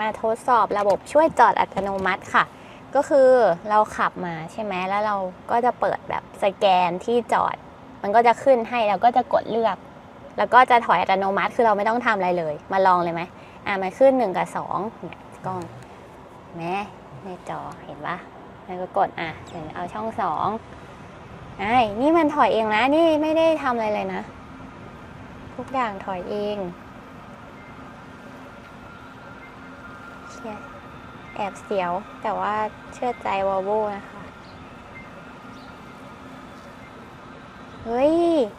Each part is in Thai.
มาทดสอบระบบช่วยจอดอัตโนมัติค่ะ ก็คือเราขับมาใช่ไหมแล้วเราก็จะเปิดแบบสแกนที่จอด มันก็จะขึ้นให้เราก็จะกดเลือก แล้วก็จะถอยอัตโนมัติคือเราไม่ต้องทำอะไรเลย มาลองเลยไหมอะมันขึ้นหนึ่งกับสองเนี่ยกล้องแม่ในจอเห็นปะแล้วก็กดอะถึงเอาช่องสองไอ้นี่มันถอยเองนะ นี่ไม่ได้ทำอะไรเลยนะ ทุกอย่างถอยเอง แอบเสียว แต่ว่าเชื่อใจวอลโวนะคะ เฮ้ย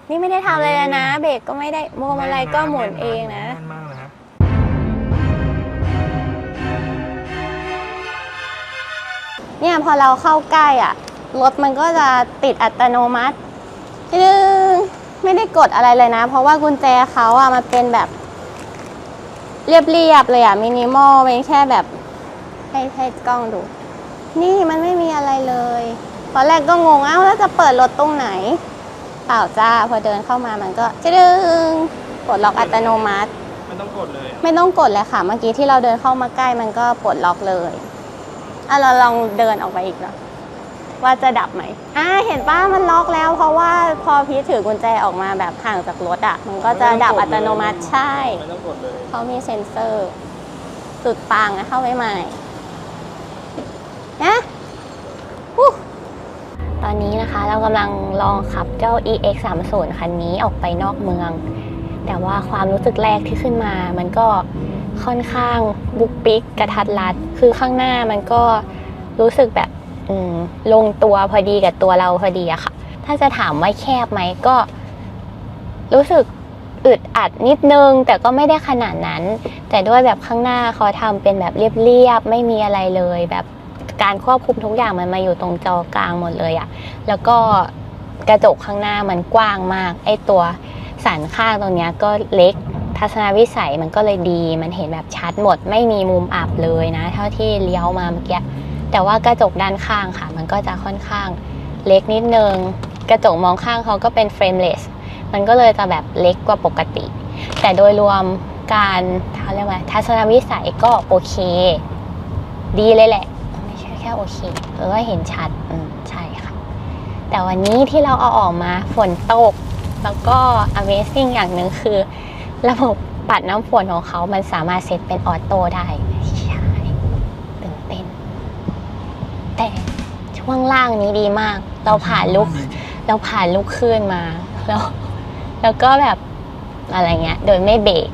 นี่ไม่ได้ทำอะไรเลยนะ เบรกก็ไม่ได้โมมอะไรก็หมุนเองนะ แม่นมากเลยครับเนี่ยพอเราเข้าใกล้อะ รถมันก็จะติดอัตโนมัติตึ้งไม่ได้กดอะไรเลยนะ เพราะว่ากุญแจเขาอะมันเป็นแบบ เรียบๆเลยอะมินิมอลเป็นแค่แบบให้ให้กล้องดู นี่มันไม่มีอะไรเลยตอนแรกก็งงเอ้าแล้วจะเปิดรถตรงไหน เปล่าจ้าพอเดินเข้ามามันก็จะดึงปลดล็อกอัตโนมัติ ไม่ต้องกดเลยไม่ต้องกดเลยค่ะ เมื่อกี้ที่เราเดินเข้ามาใกล้มันก็ปลดล็อกเลยอะเราลองเดินออกไปอีกเนาะ ว่าจะดับไหมอ่าเห็นป้ามันล็อกแล้ว เพราะว่าพอพีทถือกุญแจออกมาแบบห่างจากรถอะ มันก็จะดับอัตโนมัติใช่ไม่ต้องกดเลยเขามีเซ็นเซอร์ สุดปังนะเข้าไปใหม่นะตอนนี้นะคะเรากำลังลองขับเจ้า EX 3 0คันนี้ออกไปนอกเมือง แต่ว่าความรู้สึกแรกที่ขึ้นมา มันก็ค่อนข้างบุกปิกกระทัดรัด คือข้างหน้ามันก็รู้สึกแบบ อืมลงตัวพอดีกับตัวเราพอดีอะค่ะ ถ้าจะถามว่าแคบไหมก็ รู้สึกอึดอัดนิดนึง แต่ก็ไม่ได้ขนาดนั้น แต่ด้วยแบบข้างหน้าเขาทำเป็นแบบเรียบๆไม่มีอะไรเลย แบบการควบคุมทุกอย่างมันมาอยู่ตรงจอกลางหมดเลยอะแล้วก็กระจกข้างหน้ามันกว้างมาก ไอตัวสันข้างตรงเนี้ยก็เล็กทัศนวิสัยมันก็เลยดี มันเห็นแบบชัดหมด ไม่มีมุมอับเลยนะ เท่าที่เลี้ยวมาเมื่อกี้ แต่ว่ากระจกด้านข้างค่ะ มันก็จะค่อนข้างเล็กนิดนึง กระจกมองข้างเขาก็เป็นเฟรมเลสมันก็เลยจะแบบเล็กกว่าปกติ แต่โดยรวมการเขาเรียกว่าทัศนวิสัยก็โอเค ดีเลยแหละ ไม่ใช่แค่โอเคเออเห็นชัดอืมใช่ค่ะ แต่วันนี้ที่เราเอาออกมาฝนตก แล้วก็ Amazing อย่างหนึ่งคือ ระบบปัดน้ำฝนของเขามันสามารถเซตเป็นออโต้ได้ ใช่ตื่นเต้น แต่ช่วงล่างนี้ดีมาก เราผ่านลุก เราผ่านลุกขึ้นมา แล้วแล้วก็แบบอะไรเงี้ย โดยไม่เบรก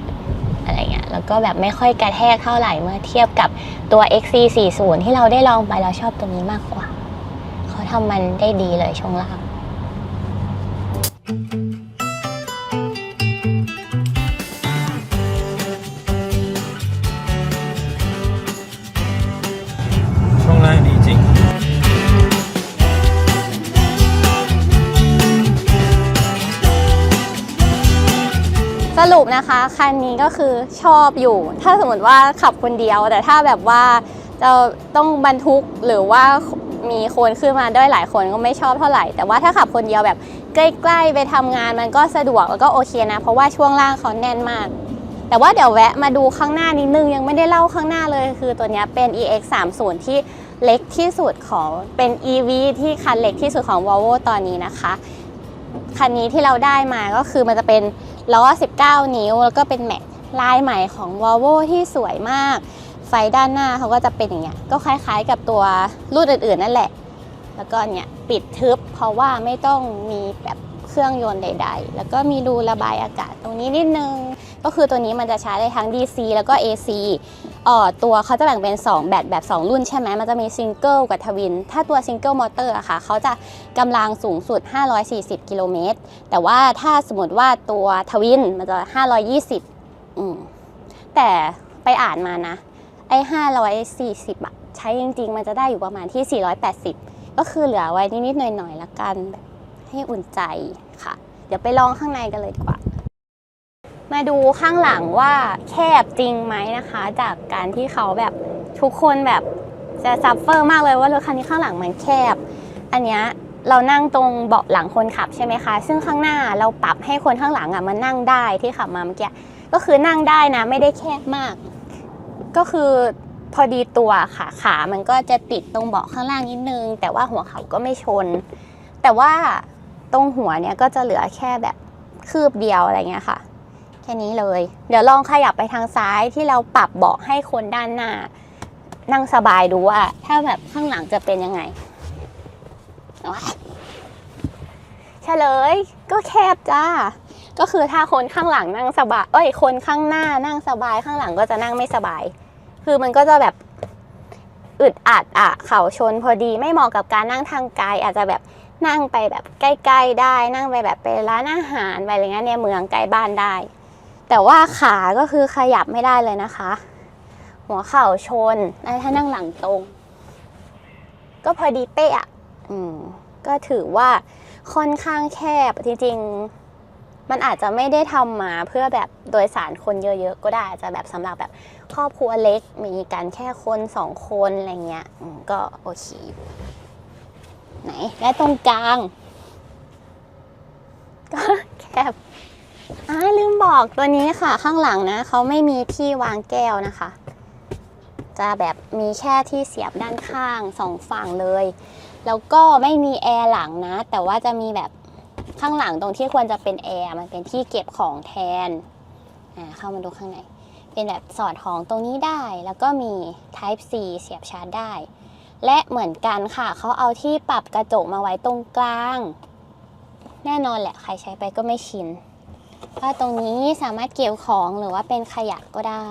อะไรเงี้ย แล้วก็แบบไม่ค่อยกระแทกเท่าไหร่เมื่อเทียบกับตัว XC40 ที่เราได้ลองไปเราชอบตัวนี้มากกว่า เขาทำมันได้ดีเลยช่วงล่าง ปนะคะคันนี้ก็คือชอบอยู่ ถ้าสมมติว่าขับคนเดียว แต่ถ้าแบบว่าจะต้องบรรทุกหรือว่ามีคนขึ้นมาด้วยหลายคนก็ไม่ชอบเท่าไหร่ แต่ว่าถ้าขับคนเดียวแบบใกล้ๆไปทำงานมันก็สะดวกแล้วก็โอเคนะ เพราะว่าช่วงล่างเขาแน่นมาก แต่ว่าเดี๋ยวแวะมาดูข้างหน้านิดนึง ยังไม่ได้เล่าข้างหน้าเลย คือตัวนี้เป็น EX 3 0ที่เล็กที่สุดของเป็น EV ที่คันเล็กที่สุดของ Volvo ตอนนี้นะคะ คันนี้ที่เราได้มาก็คือมันจะเป็น ล้อ 19 นิ้ว แล้วก็เป็นแม็กลายใหม่ของ Volvo ที่สวยมาก ไฟด้านหน้าเขาก็จะเป็นอย่างเงี้ย ก็คล้ายๆกับตัวรุ่นอื่นๆนั่นแหละ แล้วก็เนี่ยปิดทึบเพราะว่าไม่ต้องมีแบบเครื่องยนต์ใด ๆ แล้วก็มีรูระบายอากาศตรงนี้นิดนึง ก็คือตัวนี้มันจะใช้ได้ทั้ง DC แล้วก็ AC อ่อตัวเขาจะแบ่งเป็น 2 แบตแบบ 2 รุ่นใช่ไหมมันจะมีซิงเกิลกับทวิน ถ้าตัวซิงเกิลมอเตอร์อะค่ะเขาจะกำลังสูงสุด 540 กิโลเมตร แต่ว่าถ้าสมมติว่าตัวทวินมันจะ 520อืมแต่ไปอ่านมานะ ไอ้ 540อะใช้จริง ๆ มันจะได้อยู่ประมาณที่ 480 ก็คือเหลือไว้นิด ๆ หน่อย ๆ ละกัน ให้อุ่นใจค่ะ เดี๋ยวไปลองข้างในกันเลยดีกว่า มาดูข้างหลังว่าแคบจริงไหมนะคะ จากการที่เขาแบบทุกคนแบบจะซัฟเฟอร์มากเลยว่ารถคันนี้ข้างหลังมันแคบ อันเนี้ยเรานั่งตรงเบาะหลังคนขับใช่ไหมคะ ซึ่งข้างหน้าเราปรับให้คนข้างหลังอะมานั่งได้ที่ขับมาเมื่อกี้ก็คือนั่งได้นะไม่ได้แคบมาก ก็คือพอดีตัวค่ะขามันก็จะติดตรงเบาะข้างล่างนิดนึง แต่ว่าหัวเขาก็ไม่ชน แต่ว่าตรงหัวเนี่ยก็จะเหลือแค่แบบคืบเดียวอะไรเงี้ยค่ะ แค่นี้เลย เดี๋ยวลองขยับไปทางซ้ายที่เราปรับเบาะให้คนด้านหน้า นั่งสบายดูว่า ถ้าแบบข้างหลังจะเป็นยังไงเฉลยก็แคบจ้า ก็คือถ้าคนข้างหลังนั่งสบาย เอ้ย คนข้างหน้านั่งสบายข้างหลังก็จะนั่งไม่สบาย คือมันก็จะแบบอึดอัดอะ เข่าชนพอดีไม่เหมาะกับการนั่งทางไกลอาจจะแบบนั่งไปแบบใกล้ ๆ ได้นั่งไปแบบไปร้านอาหารไปอะไรเงี้ยในเมืองใกล้บ้านได้ แต่ว่าขาก็คือขยับไม่ได้เลยนะคะ หัวเข่าชนแล้วถ้านั่งหลังตรง ก็พอดีเป๊ะอะก็ถือว่าค่อนข้างแคบจริงๆ มันอาจจะไม่ได้ทำมาเพื่อแบบโดยสารคนเยอะๆ ก็ได้อาจจะแบบสำหรับแบบครอบครัวเล็กมีกันแค่คนสองคนอะไรเงี้ยก็โอเคอยู่ไหนและตรงกลาง ก็แคบ อ่าลืมบอกตัวนี้ค่ะข้างหลังนะเขาไม่มีที่วางแก้วนะคะ จะแบบมีแค่ที่เสียบด้านข้างสองฝั่งเลย แล้วก็ไม่มีแอร์หลังนะ แต่ว่าจะมีแบบข้างหลังตรงที่ควรจะเป็นแอร์มันเป็นที่เก็บของแทนอ่าเข้ามาดูข้างในเป็นแบบสอดของตรงนี้ได้ แล้วก็มี Type C เสียบชาร์จได้ และเหมือนกันค่ะเขาเอาที่ปรับกระจกมาไว้ตรงกลาง แน่นอนแหละใครใช้ไปก็ไม่ชิน ว่าตรงนี้สามารถเก็บของหรือว่าเป็นขยะก็ได้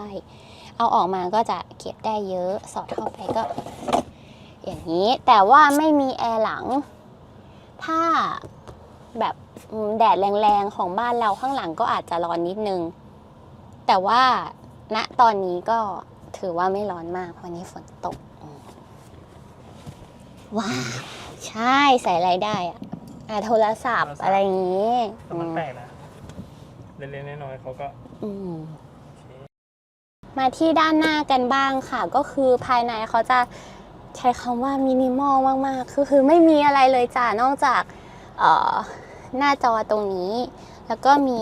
เอาออกมาก็จะเก็บได้เยอะสอดเข้าไปก็ อย่างนี้แต่ว่าไม่มีแอร์หลังถ้าแบบแดดแรงๆของบ้านเราข้างหลังก็อาจจะร้อนนิดนึง แต่ว่าณตอนนี้ก็ถือว่าไม่ร้อนมากเพราะนี้ฝนตก ว้าว ใช่ใส่อะไรได้อะโทรศัพท์อะไรอย่างนี้ มันแปลกนะ เล็กๆน้อยๆเขาก็อืม มาที่ด้านหน้ากันบ้างค่ะ ก็คือภายในเขาจะใช้คำว่ามินิมอลมากๆคือคือไม่มีอะไรเลยจ้ะนอกจากเอ่อหน้าจอตรงนี้ แล้วก็มี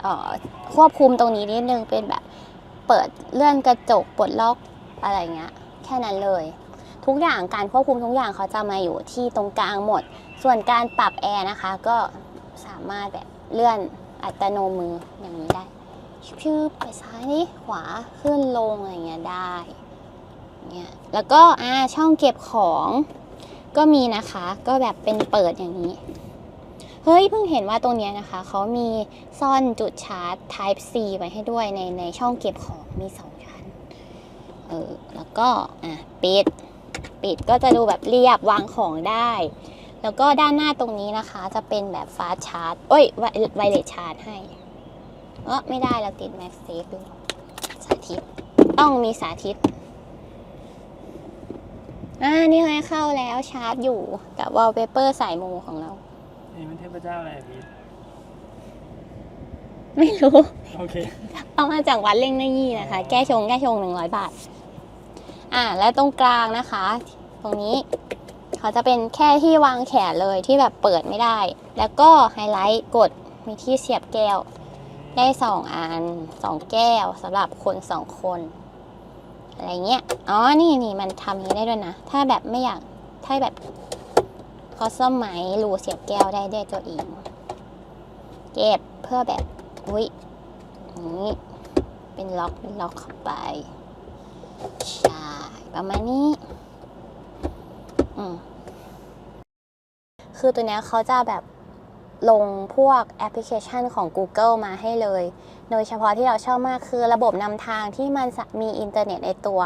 เอ่อควบคุมตรงนี้นิดนึงเป็นแบบเปิดเลื่อนกระจกปลดล็อกอะไรเงี้ยแค่นั้นเลย ทุกอย่างการควบคุมทุกอย่างเขาจะมาอยู่ที่ตรงกลางหมด ส่วนการปรับแอร์นะคะ ก็สามารถแบบเลื่อน อัตโนมืออย่างนี้ได้ชืบไปซ้ายนี่ขวาขึ้นลงอะไรเงี้ยได้เนี่ยแล้วก็อ่าช่องเก็บของก็มีนะคะ ก็แบบเป็นเปิดอย่างนี้ เฮ้ยเพิ่งเห็นว่าตรงเนี้ยนะคะ เขามีซ่อนจุดชาร์จ Type C ไว้ให้ด้วยในในช่องเก็บของมีสองชั้น เออ แล้วก็อะปิด ปิดก็จะดูแบบเรียบวางของได้ แล้วก็ด้านหน้าตรงนี้นะคะ จะเป็นแบบฟาสชาร์จเอ้ยไวเลสชาร์จให้เออไม่ได้เราติดแม็กเซฟดูสาธิต ต้องมีสาธิตอ่านี่ไงเข้าแล้วชาร์จอยู่กับวอลเปเปอร์สายมูของเรานี่มันเทพเจ้าอะไรอะพี่ไม่รู้ โอเค เอามาจากวัดเล่งเนยี่นะคะ แก้ชงแก้ชงหนึ่งร้อยบาท อ่า แล้วตรงกลางนะคะ ตรงนี้ เขาจะเป็นแค่ที่วางแขนเลยที่แบบเปิดไม่ได้ แล้วก็ไฮไลท์กดมีที่เสียบแก้ว ได้สองอันสองแก้วสำหรับคนสองคน อะไรเงี้ย อ๋อ นี่นี่มันทำนี้ได้ด้วยนะ ถ้าแบบไม่อยากถ้าแบบคอสไหมรูเสียบแก้วได้ด้วยตัวเอง เก็บเพื่อแบบ อุ้ยนี้เป็นล็อกเป็นล็อกเข้าไป ใช่ ประมาณนี้ อืมคือตัวเนี้ยเขาจะแบบลงพวกแอปพลิเคชันของ Google มาให้เลย โดยเฉพาะที่เราชอบมากคือระบบนำทางที่มันมีอินเทอร์เน็ตในตัว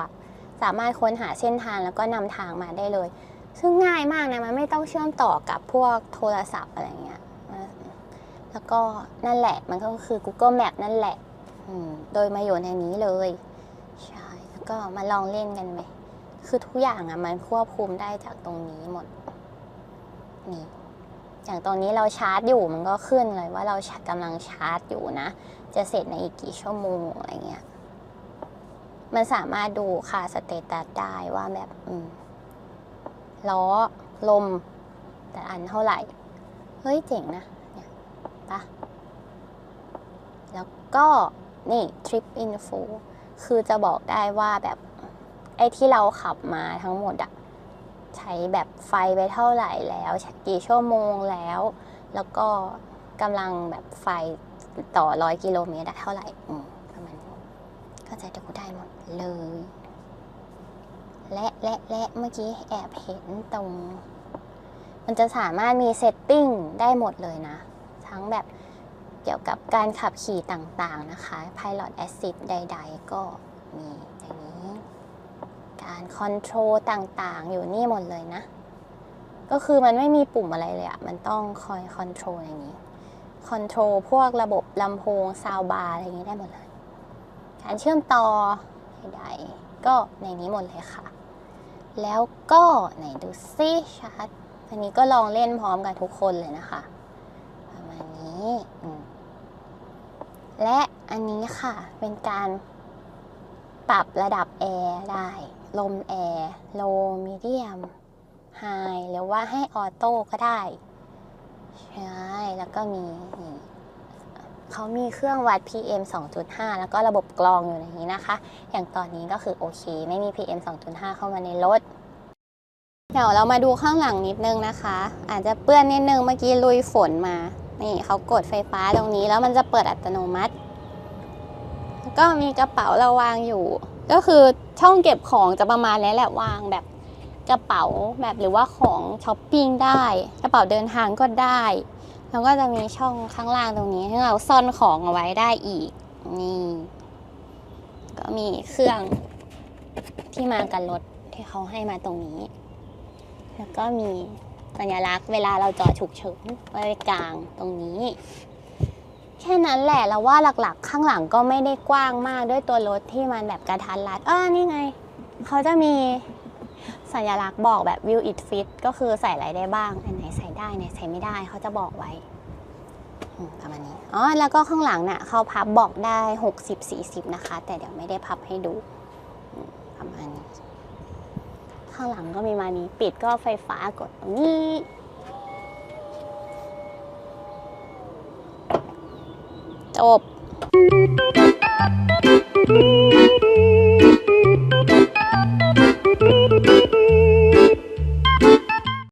สามารถค้นหาเส้นทางแล้วก็นำทางมาได้เลย ซึ่งง่ายมากนะ มันไม่ต้องเชื่อมต่อกับพวกโทรศัพท์อะไรเงี้ย แล้วก็นั่นแหละมันก็คือ Google Map นั่นแหละ โดยมาอยู่ในนี้เลย ใช่ แล้วก็มาลองเล่นกันไหม คือทุกอย่างอะมันควบคุมได้จากตรงนี้หมด นี่อย่างตอนนี้เราชาร์จอยู่มันก็ขึ้นเลยว่าเรากำลังชาร์จอยู่นะ จะเสร็จในอีกกี่ชั่วโมงอะไรเงี้ย มันสามารถดูค่าสเตตัสได้ว่าแบบอืมล้อ ลม แต่อันเท่าไหร่ เฮ้ยเจ๋งนะ เนี่ยปะแล้วก็นี่ Trip Info คือจะบอกได้ว่าแบบ อ้ที่เราขับมาทั้งหมดอะใช้แบบไฟไปเท่าไหร่แล้วกี่ชั่วโมงแล้ว แล้วก็กำลังแบบไฟต่อร้อยกิโลเมตรเท่าไหร่อืมประมาณนี้ก็จะดูได้หมดเลย และและและเมื่อกี้แอบเห็นตรง มันจะสามารถมีเซตติ้งได้หมดเลยนะ ทั้งแบบเกี่ยวกับการขับขี่ต่างๆนะคะ Pilot Assist ใด ๆ ก็มี การคอนโทรลต่างๆ อยู่นี่หมดเลยนะ ก็คือมันไม่มีปุ่มอะไรเลยอะมันต้องคอยคอนโทรลอย่างนี้คอนโทรลพวกระบบลำโพงซาวบาร์อะไรอย่างนี้ได้หมดเลย การเชื่อมต่อใดๆก็ในนี้หมดเลยค่ะ แล้วก็ไหนดูซิชัดอันนี้ก็ลองเล่นพร้อมกับทุกคนเลยนะคะ ประมาณนี้ และอันนี้ค่ะเป็นการ ปรับระดับแอร์ได้ ลมแอร์โลมีเดียมไฮหรือว่าให้ออโต้ก็ได้ ใช่ แล้วก็มีนี่เขามีเครื่องวัด PM 2.5 แล้วก็ระบบกรองอยู่ในนี้นะคะ อย่างตอนนี้ก็คือโอเค ไม่มี PM 2.5 เข้ามาในรถ เดี๋ยวเรามาดูข้างหลังนิดนึงนะคะ อาจจะเปื้อนนิดนึงเมื่อกี้ลุยฝนมา นี่เขากดไฟฟ้าตรงนี้แล้วมันจะเปิดอัตโนมัติ ก็มีกระเป๋าเราวางอยู่ ก็คือช่องเก็บของจะประมาณนี้แหละวางแบบกระเป๋าแบบหรือว่าของช้อปปิ้งได้ กระเป๋าเดินทางก็ได้แล้วก็จะมีช่องข้างล่างตรงนี้ให้เราซ่อนของเอาไว้ได้อีก นี่ ก็มีเครื่องที่มากันรถที่เขาให้มาตรงนี้ แล้วก็มีสัญลักษณ์เวลาเราจอดฉุกเฉินไว้กลางตรงนี้ แค่นั้นแหละเราว่าหลักๆ ข้างหลังก็ไม่ได้กว้างมากด้วยตัวรถที่มันแบบกระทันรัดเออนี่ไง เขาจะมีสัญลักษณ์บอกแบบ will it fit ก็คือใส่อะไรได้บ้าง อันไหนใส่ได้ไหนใส่ไม่ได้เขาจะบอกไว้ประมาณนี้อ๋อแล้วก็ข้างหลังน่ะเขาพับบอกได้ 60-40 นะคะ แต่เดี๋ยวไม่ได้พับให้ดูประมาณนี้ ข้างหลังก็มีมานี้ ปิดก็ไฟฟ้ากดตรงนี้ จบ